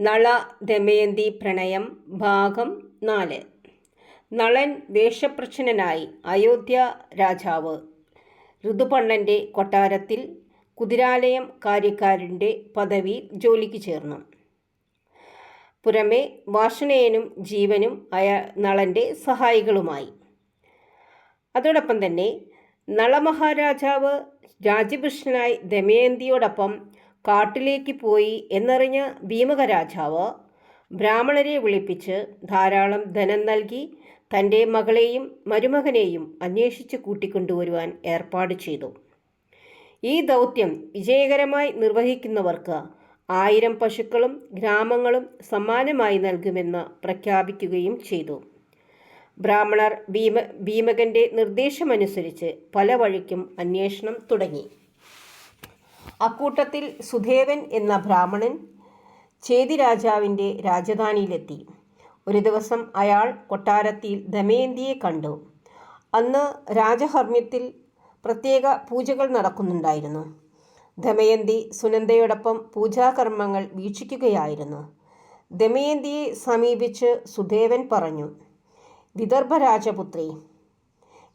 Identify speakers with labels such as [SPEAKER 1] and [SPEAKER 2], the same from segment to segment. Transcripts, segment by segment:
[SPEAKER 1] നള ദമയന്തി പ്രണയം ഭാഗം നാല്. നളൻ വേഷപ്രച്ഛന്നനായി അയോധ്യ രാജാവ്. ഋതുപണ്ണന്റെ കൊട്ടാരത്തിൽ കുതിരാലയം കാര്യക്കാരന്റെ പദവി ജോലിക്ക് ചേർന്നു. പുറമെ വാഷണേയനും ജീവനും അയ നളന്റെ സഹായികളുമായി. അതോടൊപ്പം തന്നെ നളമഹാരാജാവ് രാജഭൃഷ്ടനായി ദമയന്തിയോടൊപ്പം കാട്ടിലേക്ക് പോയി എന്നറിഞ്ഞ ഭീമക രാജാവ് ബ്രാഹ്മണരെ വിളിപ്പിച്ച് ധാരാളം ധനം നൽകി തന്റെ മകളെയും മരുമകനെയും അന്വേഷിച്ച് കൂട്ടിക്കൊണ്ടുവരുവാൻ ഏർപ്പാട് ചെയ്തു. ഈ ദൗത്യം വിജയകരമായി നിർവഹിക്കുന്നവർക്ക് ആയിരം പശുക്കളും ഗ്രാമങ്ങളും സമ്മാനമായി നൽകുമെന്ന് പ്രഖ്യാപിക്കുകയും ചെയ്തു. ബ്രാഹ്മണർ ഭീമ ഭീമകന്റെ നിർദ്ദേശമനുസരിച്ച് പല വഴിക്കും അന്വേഷണം തുടങ്ങി. അക്കൂട്ടത്തിൽ സുധേവൻ എന്ന ബ്രാഹ്മണൻ ചേതി രാജാവിന്റെ രാജധാനിയിലെത്തി. ഒരു ദിവസം അയാൾ കൊട്ടാരത്തിൽ ദമയന്തിയെ കണ്ടു. അന്ന് രാജഹർമ്മ്യത്തിൽ പ്രത്യേക പൂജകൾ നടക്കുന്നുണ്ടായിരുന്നു. ദമയന്തി സുനന്ദയോടൊപ്പം പൂജാകർമ്മങ്ങൾ വീക്ഷിക്കുകയായിരുന്നു. ദമയന്തിയെ സമീപിച്ച് സുദേവൻ പറഞ്ഞു വിദർഭ രാജപുത്രി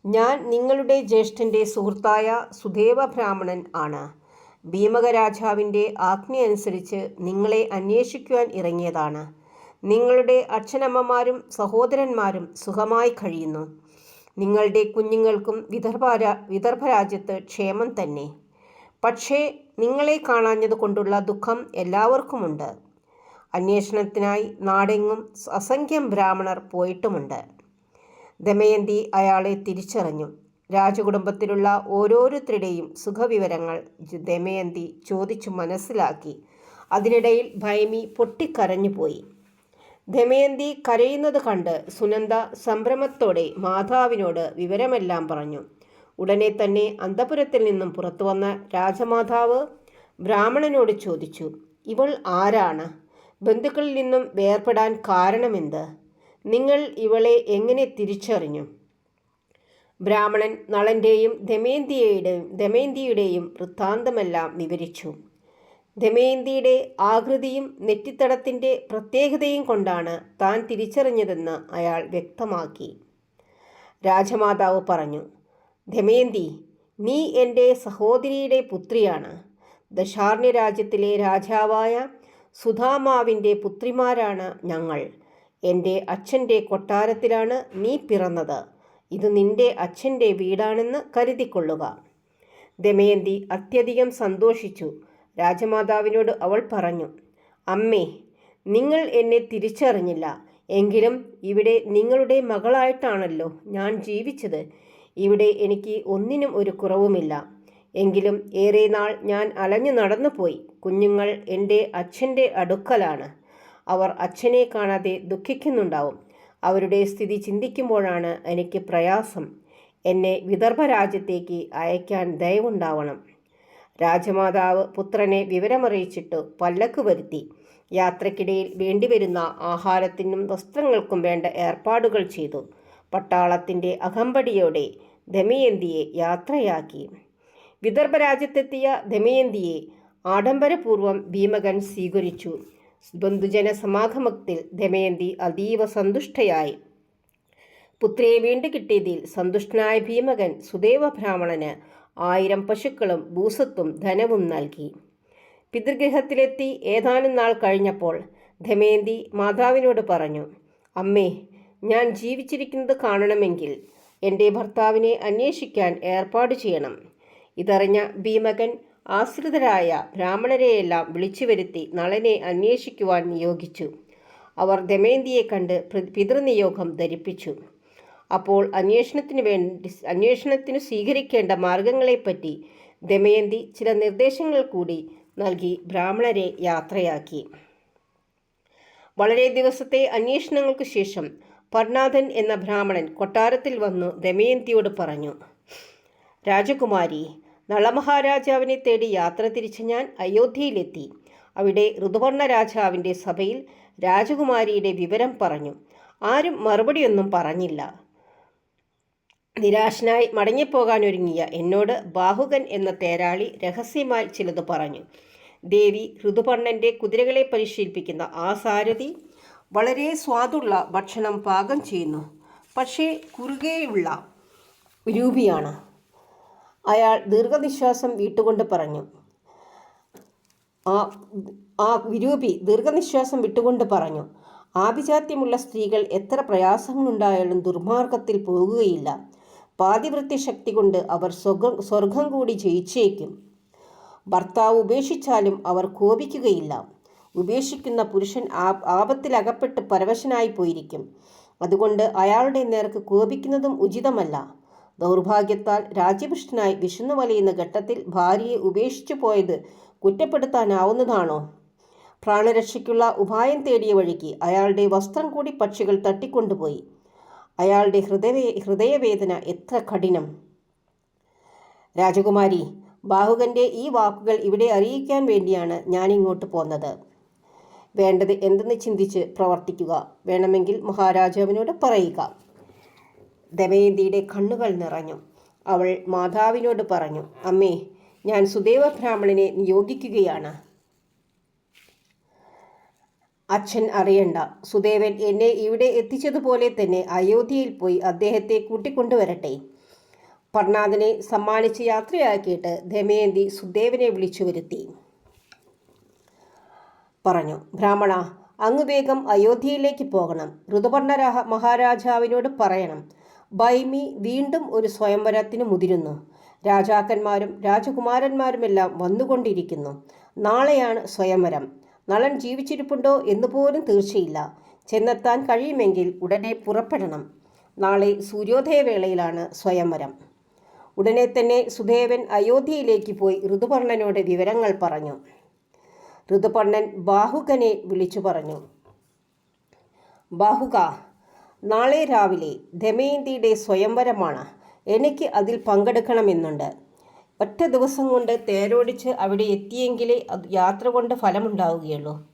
[SPEAKER 1] ഞാൻ നിങ്ങളുടെ ജ്യേഷ്ഠന്റെ സുഹൃത്തായ സുദേവ ബ്രാഹ്മണൻ ആണ്. ഭീമക രാജാവിന്റെ ആജ്ഞയനുസരിച്ച് നിങ്ങളെ അന്വേഷിക്കുവാൻ ഇറങ്ങിയതാണ്. നിങ്ങളുടെ അച്ഛനമ്മമാരും സഹോദരന്മാരും സുഖമായി കഴിയുന്നു. നിങ്ങളുടെ കുഞ്ഞുങ്ങൾക്കും വിദർഭ വിദർഭ രാജ്യത്ത് ക്ഷേമം തന്നെ. പക്ഷേ നിങ്ങളെ കാണാഞ്ഞത് കൊണ്ടുള്ള ദുഃഖം എല്ലാവർക്കുമുണ്ട്. അന്വേഷണത്തിനായി നാടെങ്ങും അസംഖ്യം ബ്രാഹ്മണർ പോയിട്ടുമുണ്ട്. ദമയന്തി അയാളെ തിരിച്ചറിഞ്ഞു. രാജകുടുംബത്തിലുള്ള ഓരോരുത്തരുടെയും സുഖവിവരങ്ങൾ ദമയന്തി ചോദിച്ചു മനസ്സിലാക്കി. അതിനിടയിൽ ഭൈമി പൊട്ടിക്കരഞ്ഞുപോയി. ദമയന്തി കരയുന്നത് കണ്ട് സുനന്ദ സംഭ്രമത്തോടെ മാതാവിനോട് വിവരമെല്ലാം പറഞ്ഞു. ഉടനെ തന്നെ അന്തപുരത്തിൽ നിന്നും പുറത്തു വന്ന രാജമാതാവ് ബ്രാഹ്മണനോട് ചോദിച്ചു ഇവൾ ആരാണ്? ബന്ധുക്കളിൽ നിന്നും വേർപെടാൻ കാരണമെന്ത്? നിങ്ങൾ ഇവളെ എങ്ങനെ തിരിച്ചറിഞ്ഞു? ബ്രാഹ്മണൻ നളന്റെയും ദമയന്തിയുടെയും ദമയന്തിയുടെയും വൃത്താന്തമെല്ലാം വിവരിച്ചു. ദമയന്തിയുടെ ആകൃതിയും നെറ്റിത്തടത്തിന്റെ പ്രത്യേകതയും കൊണ്ടാണ് താൻ തിരിച്ചറിഞ്ഞതെന്ന് അയാൾ വ്യക്തമാക്കി. രാജമാതാവ് പറഞ്ഞു ദമയന്തി നീ എന്റെ സഹോദരിയുടെ പുത്രിയാണ്. ദശാർണ്യ രാജ്യത്തിലെ രാജാവായ സുധാമാവിന്റെ പുത്രിമാരാണ് ഞങ്ങൾ. എന്റെ അച്ഛന്റെ കൊട്ടാരത്തിലാണ് നീ പിറന്നത്. ഇത് നിന്റെ അച്ഛന്റെ വീടാണെന്ന് കരുതിക്കൊള്ളുക. ദമയന്തി അത്യധികം സന്തോഷിച്ചു. രാജമാതാവിനോട് അവൾ പറഞ്ഞു അമ്മേ നിങ്ങൾ എന്നെ തിരിച്ചറിഞ്ഞില്ല. എങ്കിലും ഇവിടെ നിങ്ങളുടെ മകളായിട്ടാണല്ലോ ഞാൻ ജീവിച്ചത്. ഇവിടെ എനിക്ക് ഒന്നിനും ഒരു കുറവുമില്ല. എങ്കിലും ഏറെ നാൾ ഞാൻ അലഞ്ഞു നടന്നുപോയി. കുഞ്ഞുങ്ങൾ എന്റെ അച്ഛന്റെ അടുക്കലാണ്. അവർ അച്ഛനെ കാണാതെ ദുഃഖിക്കുന്നുണ്ടാവും. അവരുടെ സ്ഥിതി ചിന്തിക്കുമ്പോഴാണ് എനിക്ക് പ്രയാസം. എന്നെ വിദർഭ രാജ്യത്തേക്ക് അയക്കാൻ ദയവുണ്ടാവണം. രാജമാതാവ് പുത്രനെ വിവരമറിയിച്ചിട്ട് പല്ലക്ക് വരുത്തി. യാത്രക്കിടയിൽ വേണ്ടിവരുന്ന ആഹാരത്തിനും വസ്ത്രങ്ങൾക്കും വേണ്ട ഏർപ്പാടുകൾ ചെയ്തു. പട്ടാളത്തിന്റെ അകമ്പടിയോടെ ദമയന്തിയെ യാത്രയാക്കി. വിദർഭ രാജ്യത്തെത്തിയ ദമയന്തിയെ ആഡംബരപൂർവം ഭീമകൻ സ്വീകരിച്ചു. ബന്ധുജന സമാഗമത്തിൽ ദമയന്തി അതീവ സന്തുഷ്ടയായി. പുത്രിയെ വീണ്ടു കിട്ടിയതിൽ സന്തുഷ്ടനായ ഭീമകൻ സുദേവ ബ്രാഹ്മണന് ആയിരം പശുക്കളും ഭൂസത്വം ധനവും നൽകി. പിതൃഗൃഹത്തിലെത്തി ഏതാനും നാൾ കഴിഞ്ഞപ്പോൾ ധമേന്തി മാതാവിനോട് പറഞ്ഞു അമ്മേ ഞാൻ ജീവിച്ചിരിക്കുന്നത് കാണണമെങ്കിൽ എന്റെ ഭർത്താവിനെ അന്വേഷിക്കാൻ ഏർപ്പാട് ചെയ്യണം ഇതറിഞ്ഞ ഭീമകൻ ആശ്രിതരായ ബ്രാഹ്മണരെയെല്ലാം വിളിച്ചു വരുത്തി നളനെ അന്വേഷിക്കുവാൻ നിയോഗിച്ചു. അവർ ദമയന്തിയെ കണ്ട് പിതൃനിയോഗം ധരിപ്പിച്ചു. അപ്പോൾ അന്വേഷണത്തിന് വേണ്ടി അന്വേഷണത്തിന് സ്വീകരിക്കേണ്ട മാർഗങ്ങളെപ്പറ്റി ദമയന്തി ചില നിർദ്ദേശങ്ങൾ കൂടി നൽകി ബ്രാഹ്മണരെ യാത്രയാക്കി. വളരെ ദിവസത്തെ അന്വേഷണങ്ങൾക്ക് ശേഷം പർണാഥൻ എന്ന ബ്രാഹ്മണൻ കൊട്ടാരത്തിൽ വന്നു ദമയന്തിയോട് പറഞ്ഞു രാജകുമാരി നളമഹാരാജാവിനെ തേടി യാത്ര തിരിച്ച് ഞാൻ അയോധ്യയിലെത്തി. അവിടെ ഋതുവർണ രാജാവിന്റെ സഭയിൽ രാജകുമാരിയുടെ വിവരം പറഞ്ഞു. ആരും മറുപടിയൊന്നും പറഞ്ഞില്ല. നിരാശനായി മടങ്ങിപ്പോകാനൊരുങ്ങിയ എന്നോട് ബാഹുകൻ എന്ന തേരാളി രഹസ്യമായി ചിലത് പറഞ്ഞു. ദേവി ഋതുപർണന്റെ കുതിരകളെ പരിശീലിപ്പിക്കുന്ന ആ സാരഥി വളരെ സ്വാദുള്ള ഭക്ഷണം പാകം ചെയ്യുന്നു. പക്ഷേ കുറുകെയുള്ള രൂപിയാണ്. അയാൾ ദീർഘനിശ്വാസം വിട്ടുകൊണ്ട് പറഞ്ഞു. ആ ആ വിരൂപി ദീർഘനിശ്വാസം വിട്ടുകൊണ്ട് പറഞ്ഞു. ആഭിജാത്യമുള്ള സ്ത്രീകൾ എത്ര പ്രയാസങ്ങളുണ്ടായാലും ദുർമാർഗത്തിൽ പോകുകയില്ല. പാതിവൃത്യ ശക്തി കൊണ്ട് അവർ സ്വർഗം സ്വർഗം കൂടി ജയിച്ചേക്കും. ഭർത്താവ് ഉപേക്ഷിച്ചാലും അവർ കോപിക്കുകയില്ല. ഉപേക്ഷിക്കുന്ന പുരുഷൻ ആപത്തിലകപ്പെട്ട് പരവശനായി പോയിരിക്കും. അതുകൊണ്ട് അയാളുടെ നേർക്ക് കോപിക്കുന്നതും ഉചിതമല്ല. ദൗർഭാഗ്യത്താൽ രാജ്യപുഷ്ടനായി വിശന്നു വലയുന്ന ഘട്ടത്തിൽ ഭാര്യയെ ഉപേക്ഷിച്ചു പോയത് കുറ്റപ്പെടുത്താനാവുന്നതാണോ? പ്രാണരക്ഷയ്ക്കുള്ള ഉപായം തേടിയ വഴിക്ക് അയാളുടെ വസ്ത്രം കൂടി പക്ഷികൾ തട്ടിക്കൊണ്ടുപോയി. അയാളുടെ ഹൃദയ ഹൃദയവേദന എത്ര കഠിനം. രാജകുമാരി ബാഹുകന്റെ ഈ വാക്കുകൾ ഇവിടെ അറിയിക്കാൻ വേണ്ടിയാണ് ഞാൻ ഇങ്ങോട്ട് പോന്നത്. വേണ്ടത് എന്തെന്ന് ചിന്തിച്ച് പ്രവർത്തിക്കുക. വേണമെങ്കിൽ മഹാരാജാവിനോട് പറയുക. ദമയന്തിയുടെ കണ്ണുകൾ നിറഞ്ഞു. അവൾ മാതാവിനോട് പറഞ്ഞു അമ്മേ ഞാൻ സുദേവ ബ്രാഹ്മണനെ നിയോഗിക്കുകയാണ്. അച്ഛൻ അറിയണ്ട. സുദേവൻ എന്നെ ഇവിടെ എത്തിച്ചതുപോലെ തന്നെ അയോധ്യയിൽ പോയി അദ്ദേഹത്തെ കൂട്ടിക്കൊണ്ടുവരട്ടെ പർണാഥനെ സമ്മാനിച്ച് യാത്രയാക്കിയിട്ട് ദമയന്തി സുദേവനെ വിളിച്ചു വരുത്തി. പറഞ്ഞു ബ്രാഹ്മണ അങ്ങ് വേഗം അയോധ്യയിലേക്ക് പോകണം. ഋതുപർണ മഹാരാജാവിനോട് പറയണം. ബൈമി വീണ്ടും ഒരു സ്വയംവരത്തിന് മുതിരുന്നു. രാജാക്കന്മാരും രാജകുമാരന്മാരുമെല്ലാം വന്നുകൊണ്ടിരിക്കുന്നു. നാളെയാണ് സ്വയംവരം. നളൻ ജീവിച്ചിരിപ്പുണ്ടോ എന്ന് പോലും തീർച്ചയില്ല. ചെന്നെത്താൻ കഴിയുമെങ്കിൽ ഉടനെ പുറപ്പെടണം. നാളെ സൂര്യോദയവേളയിലാണ് സ്വയംവരം. ഉടനെ തന്നെ സുദേവൻ അയോധ്യയിലേക്ക് പോയി ഋതുപർണനോട് വിവരങ്ങൾ പറഞ്ഞു. ഋതുപർണൻ ബാഹുകനെ വിളിച്ചു പറഞ്ഞു. ബാഹുക നാളെ രാവിലെ ദമയന്തിയുടെ സ്വയംവരമാണ്. എനിക്ക് അതിൽ പങ്കെടുക്കണമെന്നുണ്ട്. ഒറ്റ ദിവസം കൊണ്ട് തേരോടിച്ച് അവിടെ എത്തിയെങ്കിലേ യാത്ര കൊണ്ട് ഫലമുണ്ടാവുകയുള്ളൂ.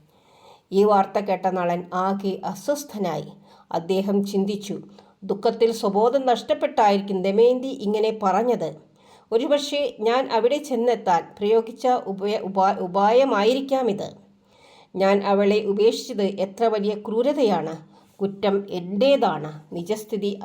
[SPEAKER 1] ഈ വാർത്ത കേട്ട നളൻ ആകെ അസ്വസ്ഥനായി. അദ്ദേഹം ചിന്തിച്ചു ദുഃഖത്തിൽ സ്വബോധം നഷ്ടപ്പെട്ടായിരിക്കും ദമയന്തി ഇങ്ങനെ പറഞ്ഞത്. ഒരുപക്ഷെ ഞാൻ അവിടെ ചെന്നെത്താൻ പ്രയോഗിച്ച ഉപയ ഉപാ ഉപായമായിരിക്കാം ഇത്. ഞാൻ അവളെ ഉപേക്ഷിച്ചത് എത്ര വലിയ ക്രൂരതയാണ്. കുറ്റം എന്റേതാണ് നിജസ്ഥിതി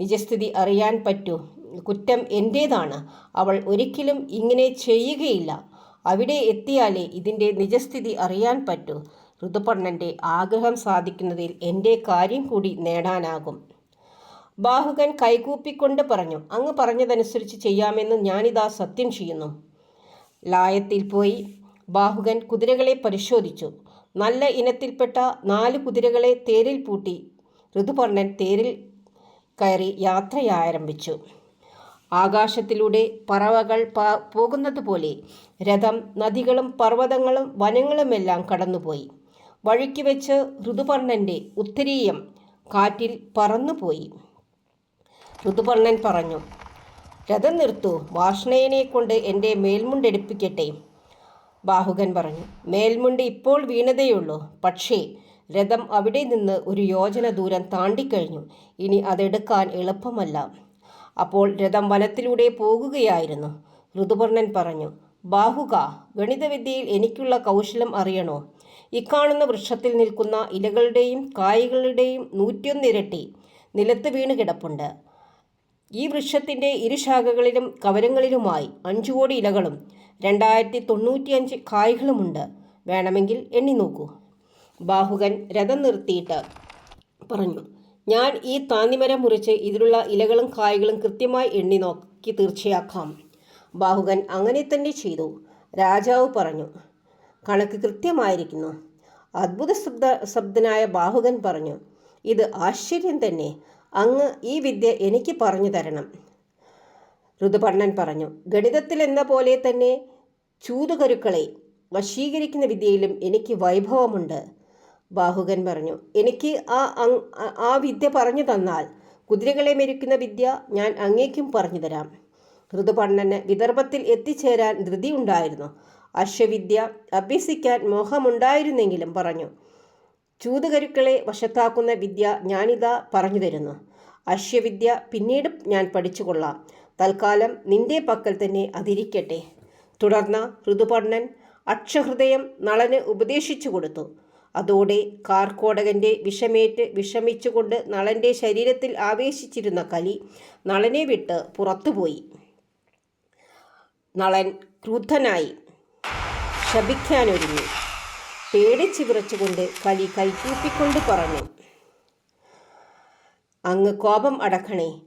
[SPEAKER 1] നിജസ്ഥിതി അറിയാൻ പറ്റൂ. കുറ്റം എന്റേതാണ് അവൾ ഒരിക്കലും ഇങ്ങനെ ചെയ്യുകയില്ല. അവിടെ എത്തിയാലേ ഇതിന്റെ നിജസ്ഥിതി അറിയാൻ പറ്റൂ. ഋതുപർണന്റെ ആഗ്രഹം സാധിക്കുന്നതിൽ എന്റെ കാര്യം കൂടി നേടാനാകും. ബാഹുകൻ കൈകൂപ്പിക്കൊണ്ട് പറഞ്ഞു അങ്ങ് പറഞ്ഞതനുസരിച്ച് ചെയ്യാമെന്ന് ഞാനിതാ സത്യം ചെയ്യുന്നു. ലായത്തിൽ പോയി ബാഹുകൻ കുതിരകളെ പരിശോധിച്ചു. നല്ല ഇനത്തിൽപ്പെട്ട നാല് കുതിരകളെ തേരിൽ പൂട്ടി ഋതുപർണൻ തേരിൽ കയറി യാത്രയാരംഭിച്ചു. ആകാശത്തിലൂടെ പറവകൾ പോകുന്നത് പോലെ രഥം നദികളും പർവതങ്ങളും വനങ്ങളുമെല്ലാം കടന്നുപോയി. വഴിക്ക് വെച്ച് ഋതുപർണന്റെ ഉത്തരീയം കാറ്റിൽ പറന്നുപോയി. ഋതുപർണൻ പറഞ്ഞു രഥം നിർത്തു. വാഷ്ണയനെ കൊണ്ട് എന്റെ മേൽമുണ്ടെടുപ്പിക്കട്ടെ ബാഹുകൻ പറഞ്ഞു മേൽമുണ്ട് ഇപ്പോൾ വീണതേയുള്ളൂ. പക്ഷേ രഥം അവിടെ നിന്ന് ഒരു യോജന ദൂരം താണ്ടിക്കഴിഞ്ഞു. ഇനി അതെടുക്കാൻ എളുപ്പമല്ല. അപ്പോൾ രഥം വനത്തിലൂടെ പോകുകയായിരുന്നു. ഋതുപർണൻ പറഞ്ഞു ബാഹുക ഗണിതവിദ്യയിൽ എനിക്കുള്ള കൗശലം അറിയണോ? ഇക്കാണുന്ന വൃക്ഷത്തിൽ നിൽക്കുന്ന ഇലകളുടെയും കായ്കളുടെയും നൂറ്റിയൊന്നിരട്ടി നിലത്ത് വീണ് കിടപ്പുണ്ട്. ഈ വൃക്ഷത്തിന്റെ ഇരുശാഖകളിലും കവരങ്ങളിലുമായി അഞ്ചു കോടി ഇലകളും രണ്ടായിരത്തി തൊണ്ണൂറ്റിയഞ്ച് കായ്കളുമുണ്ട്. വേണമെങ്കിൽ എണ്ണി നോക്കൂ. ബാഹുകൻ രഥം നിർത്തിയിട്ട് പറഞ്ഞു ഞാൻ ഈ താന്നിമരം മുറിച്ച് ഇതിലുള്ള ഇലകളും കായ്കളും കൃത്യമായി എണ്ണി നോക്കി തീർച്ചയാക്കാം. ബാഹുകൻ അങ്ങനെ തന്നെ ചെയ്തു. രാജാവ് പറഞ്ഞു കണക്ക് കൃത്യമായിരിക്കുന്നു. അത്ഭുത ശബ്ദ ശബ്ദനായ ബാഹുകൻ പറഞ്ഞു ഇത് ആശ്ചര്യം തന്നെ. അങ്ങ് ഈ വിദ്യ എനിക്ക് പറഞ്ഞു തരണം. ഋതുപർണൻ പറഞ്ഞു. ഗണിതത്തിൽ എന്ന പോലെ തന്നെ ചൂതുകരുക്കളെ വശീകരിക്കുന്ന വിദ്യയിലും എനിക്ക് വൈഭവമുണ്ട് ബാഹുകൻ പറഞ്ഞു. എനിക്ക് ആ ആ വിദ്യ പറഞ്ഞു തന്നാൽ കുതിരകളെ മെരുക്കുന്ന വിദ്യ ഞാൻ അങ്ങേക്കും പറഞ്ഞു തരാം. ഋതുപർണന് വിദർഭത്തിൽ എത്തിച്ചേരാൻ ധൃതി ഉണ്ടായിരുന്നു. അശ്വവിദ്യ അഭ്യസിക്കാൻ മോഹമുണ്ടായിരുന്നെങ്കിലും പറഞ്ഞു. ചൂതുകരുക്കളെ വശത്താക്കുന്ന വിദ്യ ഞാനിതാ പറഞ്ഞു തരുന്നു. അശ്വവിദ്യ പിന്നീട് ഞാൻ പഠിച്ചുകൊള്ളാം. തൽക്കാലം നിന്റെ പക്കൽ തന്നെ അതിരിക്കട്ടെ. തുടർന്ന് ഋതുപർണൻ അക്ഷഹൃദയം നളന് ഉപദേശിച്ചു കൊടുത്തു. അതോടെ കാർക്കോടകന്റെ വിഷമേറ്റ് വിഷമിച്ചുകൊണ്ട് നളന്റെ ശരീരത്തിൽ ആവേശിച്ചിരുന്ന കലി നളനെ വിട്ട് പുറത്തുപോയി. നളൻ ക്രുദ്ധനായി ശപിക്കാനൊരുങ്ങി. പേടിച്ചു വിറച്ചുകൊണ്ട് കലി കൈക്കൂപ്പിക്കൊണ്ട് പറഞ്ഞു അങ്ങ് കോപം അടക്കണേ.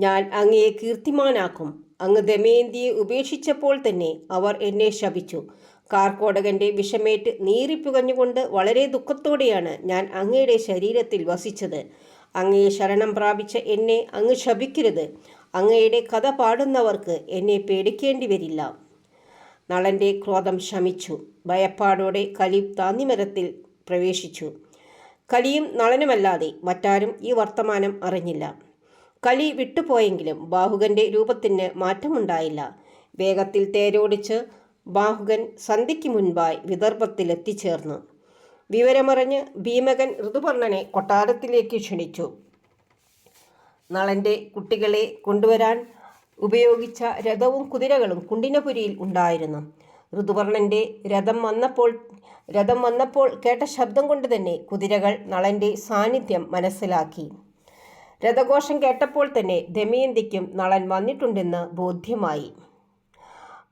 [SPEAKER 1] ഞാൻ അങ്ങയെ കീർത്തിമാനാക്കും. അങ്ങ് ദമയന്തിയെ ഉപേക്ഷിച്ചപ്പോൾ തന്നെ അവർ എന്നെ ശപിച്ചു. കാർക്കോടകന്റെ വിഷമേറ്റ് നീറിപ്പുകഞ്ഞുകൊണ്ട് വളരെ ദുഃഖത്തോടെയാണ് ഞാൻ അങ്ങയുടെ ശരീരത്തിൽ വസിച്ചത്. അങ്ങയെ ശരണം പ്രാപിച്ച എന്നെ അങ്ങ് ശപിക്കരുത്. അങ്ങയുടെ കഥ പാടുന്നവർക്ക് എന്നെ പേടിക്കേണ്ടി വരില്ല. നളന്റെ ക്രോധം ശമിച്ചു. ഭയപ്പാടോടെ കലി താന്നിമരത്തിൽ പ്രവേശിച്ചു. കലിയും നളനുമല്ലാതെ മറ്റാരും ഈ വർത്തമാനം അറിഞ്ഞില്ല. കലി വിട്ടുപോയെങ്കിലും ബാഹുകന്റെ രൂപത്തിന് മാറ്റമുണ്ടായില്ല. വേഗത്തിൽ തേരോടിച്ച് ബാഹുകൻ സന്ധ്യയ്ക്ക് മുൻപായി വിദർഭത്തിൽ എത്തിച്ചേർന്നു വിവരമറിഞ്ഞ് ഭീമകൻ ഋതുപർണനെ കൊട്ടാരത്തിലേക്ക് ക്ഷണിച്ചു. നളന്റെ കുട്ടികളെ കൊണ്ടുവരാൻ ഉപയോഗിച്ച രഥവും കുതിരകളും കുണ്ടിനപുരിയിൽ ഉണ്ടായിരുന്നു. ഋതുവർണന്റെ രഥം വന്നപ്പോൾ രഥം വന്നപ്പോൾ കേട്ട ശബ്ദം കൊണ്ട് തന്നെ കുതിരകൾ നളന്റെ സാന്നിധ്യം മനസ്സിലാക്കി. രഥഘോഷം കേട്ടപ്പോൾ തന്നെ ദമയന്തിക്കും നളൻ വന്നിട്ടുണ്ടെന്ന് ബോധ്യമായി.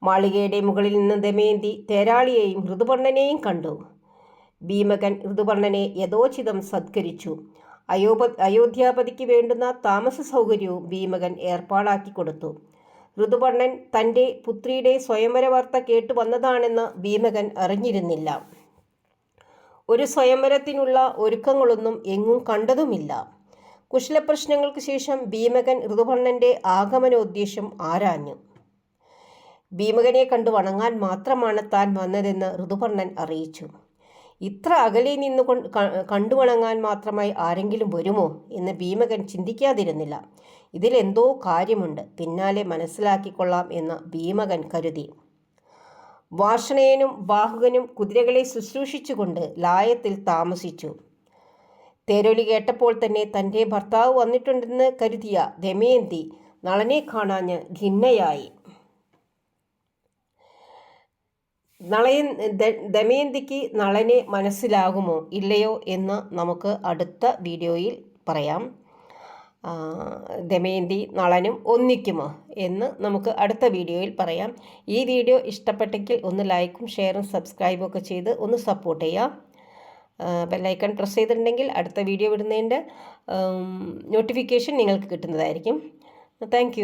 [SPEAKER 1] മാളികയുടെ മുകളിൽ നിന്ന് ദമയന്തി തേരാളിയെയും ഋതുപർണനെയും കണ്ടു. ഭീമകൻ ഋതുപർണനെ യഥോചിതം സത്കരിച്ചു. അയോപ അയോധ്യാപതിക്ക് വേണ്ടുന്ന താമസ സൗകര്യവും ഭീമകൻ ഏർപ്പാടാക്കി കൊടുത്തു. ഋതുപർണൻ തന്റെ പുത്രിയുടെ സ്വയംവര വാർത്ത കേട്ടു വന്നതാണെന്ന് ഭീമകൻ അറിഞ്ഞിരുന്നില്ല. ഒരു സ്വയംവരത്തിനുള്ള ഒരുക്കങ്ങളൊന്നും എങ്ങും കണ്ടതുമില്ല. കുശലപ്രശ്നങ്ങൾക്ക് ശേഷം ഭീമകൻ ഋതുപർണന്റെ ആഗമനോദ്ദേശം ആരാഞ്ഞു. ഭീമകനെ കണ്ടു വണങ്ങാൻ മാത്രമാണ് താൻ വന്നതെന്ന് ഋതുപർണൻ അറിയിച്ചു. ഇത്ര അകലെ നിന്ന് കണ്ടു വണങ്ങാൻ മാത്രമായി ആരെങ്കിലും വരുമോ എന്ന് ഭീമകൻ ചിന്തിക്കാതിരുന്നില്ല. ഇതിലെന്തോ കാര്യമുണ്ട്. പിന്നാലെ മനസ്സിലാക്കിക്കൊള്ളാം എന്ന് ഭീമകൻ കരുതി. വാഷണയനും ബാഹുകനും കുതിരകളെ ശുശ്രൂഷിച്ചുകൊണ്ട് ലായത്തിൽ താമസിച്ചു. തേരൊലി കേട്ടപ്പോൾ തന്നെ തന്റെ ഭർത്താവ് വന്നിട്ടുണ്ടെന്ന് കരുതിയ ദമയന്തി നളനെ കാണാഞ്ഞ് ഖിന്നയായി. നളയൻ ദമയന്തിക്ക് നളനെ മനസ്സിലാകുമോ ഇല്ലയോ എന്ന് നമുക്ക് അടുത്ത വീഡിയോയിൽ പറയാം. ദമയന്തി നളനും ഒന്നിക്കുമോ എന്ന് നമുക്ക് അടുത്ത വീഡിയോയിൽ പറയാം. ഈ വീഡിയോ ഇഷ്ടപ്പെട്ടെങ്കിൽ ഒന്ന് ലൈക്കും ഷെയറും സബ്സ്ക്രൈബും ഒക്കെ ചെയ്ത് ഒന്ന് സപ്പോർട്ട് ചെയ്യാം ബെല്ലൈക്കൺ പ്രസ് ചെയ്തിട്ടുണ്ടെങ്കിൽ അടുത്ത വീഡിയോ വിടുന്നതിന്റെ നോട്ടിഫിക്കേഷൻ നിങ്ങൾക്ക് കിട്ടുന്നതായിരിക്കും. താങ്ക്